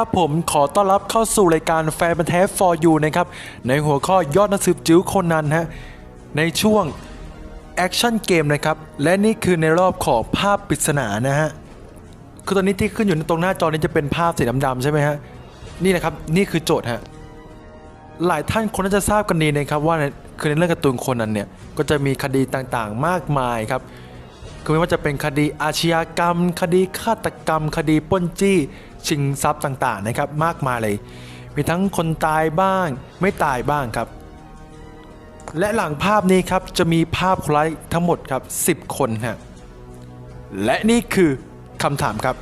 ครับผมขอต้อนรับเข้าสู่รายการแฟนบันแท้ for you นะครับ ในหัวข้อยอดนักสืบจิ๋วคนนั้นฮะ ในช่วงแอคชั่นเกมนะครับ และนี่คือในรอบของภาพปริศนานะฮะ คือตอนนี้ที่ขึ้นอยู่ตรงหน้าจอนี้จะเป็นภาพสีดำๆใช่ไหมฮะ นี่นะครับ นี่คือโจทย์ฮะ หลายท่านคนน่าจะทราบกันดีนะครับว่าคือในเรื่องการ์ตูนคนนั้นเนี่ย ก็จะมีคดีต่างๆ มากมายครับ คือไม่ว่าจะเป็นคดีอาชญากรรม คดีฆาตกรรม คดีป้นจี้ชิงทรัพย์ต่างๆนะครับมากมายเลย มีทั้งคนตายบ้าง ไม่ตายบ้างครับ และหลังภาพนี้ครับจะมีภาพคนร้ายทั้งหมดครับ 10 คนฮะและนี่คือคำถามครับ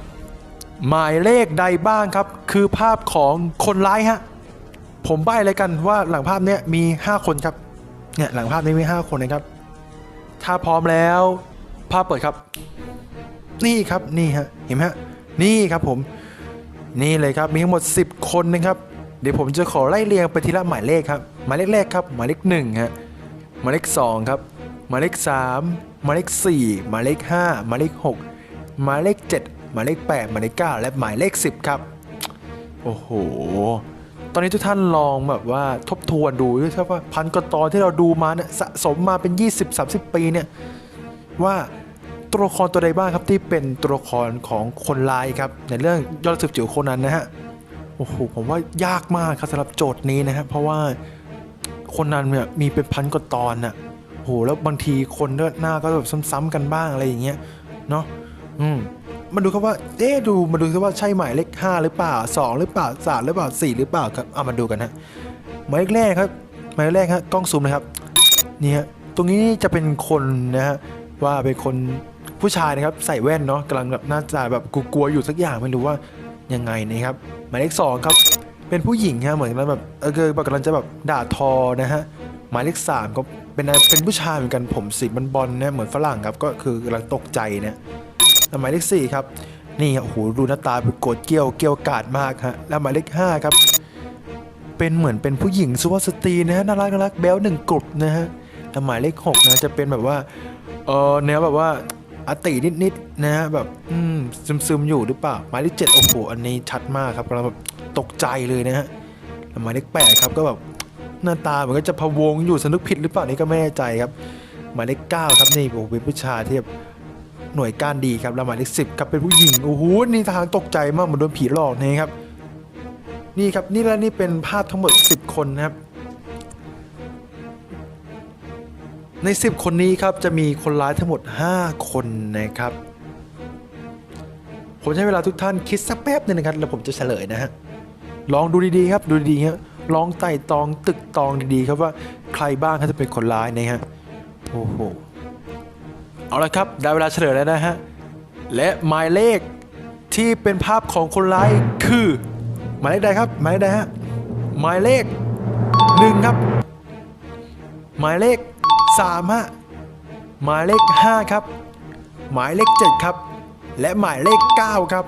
หมายเลขใดบ้างครับ คือภาพของคนร้ายฮะผมใบ้เลยกันว่าหลังภาพเนี้ยมี 5 คนครับเนี่ยหลังภาพนี้มี 5 คนนะครับ ถ้าพร้อมแล้ว ภาพเปิดครับ นี่ครับนี่ฮะเห็นไหมฮะนี่ครับผม นี่เลยครับมีทั้งหมด 10 คนนะครับ เดี๋ยวผมจะขอไล่เรียงไปทีละหมายเลขครับ หมายเลขแรกครับ หมายเลขหนึ่งฮะหมายเลขสองครับ หมายเลขสามหมายเลขสี่หมายเลขห้าหมายเลขหกหมายเลขเจ็ดหมายเลขแปดหมายเลขเก้าและหมายเลขสิบครับโอ้โห ตอนนี้ทุกท่านลองแบบว่าทบทวนดูด้วยครับว่าพันกว่าตอนที่เราดูมาเนี่ยสะสมมาเป็น 20-30 ปีเนี่ย ว่าตัวละครตัวใดบ้างครับที่เป็นตัวละครของคนร้ายครับในเรื่องยอดสืบจิ๋วคนนั้นนะฮะโอ้โหผมว่ายากมากครับสำหรับโจทย์นี้นะฮะเพราะว่าคนนั้นเนี่ยมีเป็นพันกว่าตอนน่ะโอ้โหแล้วบางทีคนเลือดหน้าก็แบบซ้ำๆกันบ้างอะไรอย่างเงี้ยเนาะอืมมาดูครับว่าเอ๊ะดูมาดูครับว่าใช่หมายเลข5หรือเปล่า 2 หรือเปล่า3หรือเปล่า 4 หรือเปล่าครับเอามาดูกันฮะหมายเลขแรกครับ หมายเลขแรกฮะกล้องซูมนะครับนี่ฮะตรงนี้จะเป็นคนนะฮะ ว่าเป็นคนผู้ชายนะครับใส่แว่นเนาะกำลังแบบหน้าตาแบบกลัวๆอยู่สักอย่างไม่รู้ว่ายังไงนะครับหมายเลขสองครับเป็นผู้หญิงฮะเหมือนกับแบบเออคือแบบกำลังจะแบบด่าทอนะฮะหมายเลขสามก็เป็นเป็นผู้ชายเหมือนกันผมสีบอลๆนะเหมือนฝรั่งครับก็คือกำลังตกใจนะแล้วหมายเลขสี่ครับนี่ฮะโอ้โหดูหน้าตาเป็นโกรธเกี้ยวเกี้ยวกาดมากฮะแล้วหมายเลขห้าครับเป็นเหมือนเป็นผู้หญิงสุภาพสตรีนะฮะน่ารักน่ารักแบ๊วหนึ่งกลุ่มนะฮะ แล้วหมายเลขหกนะจะเป็นแบบว่าเออแนวแบบว่าอาตินิดๆนะฮะแบบอืมซึมๆอยู่หรือเปล่าหมายเลขเจ็ดโอ้โหอันนี้ชัดมากครับกำลังแบบตกใจเลยนะฮะแล้วหมายเลขแปดครับก็แบบหน้าตาเหมือนก็จะพะวงอยู่สนึกผิดหรือเปล่านี่ก็ไม่แน่ใจครับ หมายเลขเก้าครับนี่โอ้โหเป็นผู้ชายที่แบบหน่วยก้านดีครับแล้วหมายเลขสิบครับเป็นผู้หญิงโอ้โหนี่ทางตกใจมากเหมือนโดนผีหลอกนะครับ นี่ครับนี่และนี่เป็นภาพทั้งหมด 10 คนนะครับ ใน 10 คนนี้ครับจะมีคนร้ายทั้งหมด 5 คนนะครับ ผมใช้เวลาทุกท่านคิดสักแป๊บหนึงนะครับแล้วผมจะเฉลยนะฮะลองดูดีๆครับดูดีๆครับลองไต่ตองตึกตองดีๆครับว่าใครบ้างครับจะเป็นคนร้ายนะฮะโอ้โหเอาละครับได้เวลาเฉลยแล้วนะฮะและหมายเลขที่เป็นภาพของคนร้ายคือ หมายเลขใดครับ หมายเลขใดฮะหมายเลขหนึ่งครับ หมายเลข สามฮะหมายเลขห้าครับ หมายเลขเจ็ดครับ และหมายเลขเก้าครับ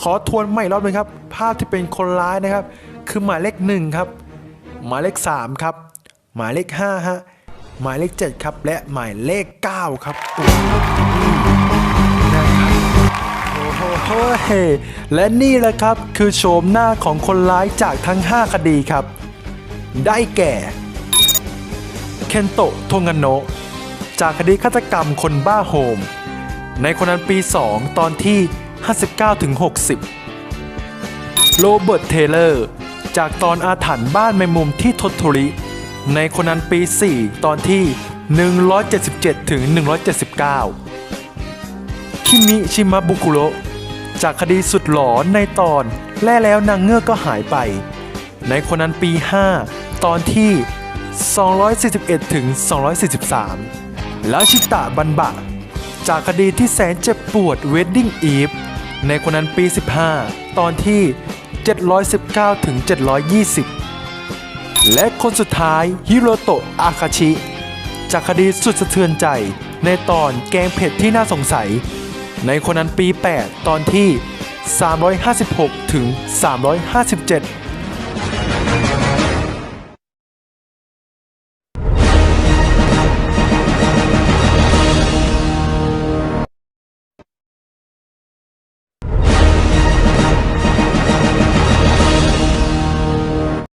ขอทวนใหม่รอบนึงครับ ภาพที่เป็นคนร้ายนะครับ คือหมายเลขหนึ่งครับ หมายเลขสามครับ หมายเลขห้าฮะ หมายเลขเจ็ดครับ และหมายเลขเก้าครับโอ้โหเฮและนี่แหละครับคือโฉมหน้าของคนร้ายจากทั้ง 5 คดีครับ ได้แก่ คนโตะโทงานโนะจากคดีฆาตกรรมคนบ้าโฮม ในคนนั้นปี 2 ตอนที่ 59-60โรเบิร์ตเทเลอร์ จากตอนอาถรรพ์บ้านแมงมุมที่ททริ ในคนนั้นปี 4 ตอนที่ 177-179 คิมิชิมะบุคุโรจากคดีสุดหลอนในตอนแล่แล้วนางเงือกก็หายไป ในคนนั้นปี 5 ตอนที่ 241ถึง243 แล้วชิตะบันบะ จากคดีที่แสนเจ็บปวด Wedding Eve ในคนนั้นปี 15 ตอนที่ 719ถึง720 และคนสุดท้ายฮิโรโตะอาคาชิ จากคดีสุดสะเทือนใจในตอนแกงเผ็ดที่น่าสงสัย ในคนนั้นปี 8 ตอนที่ 356ถึง357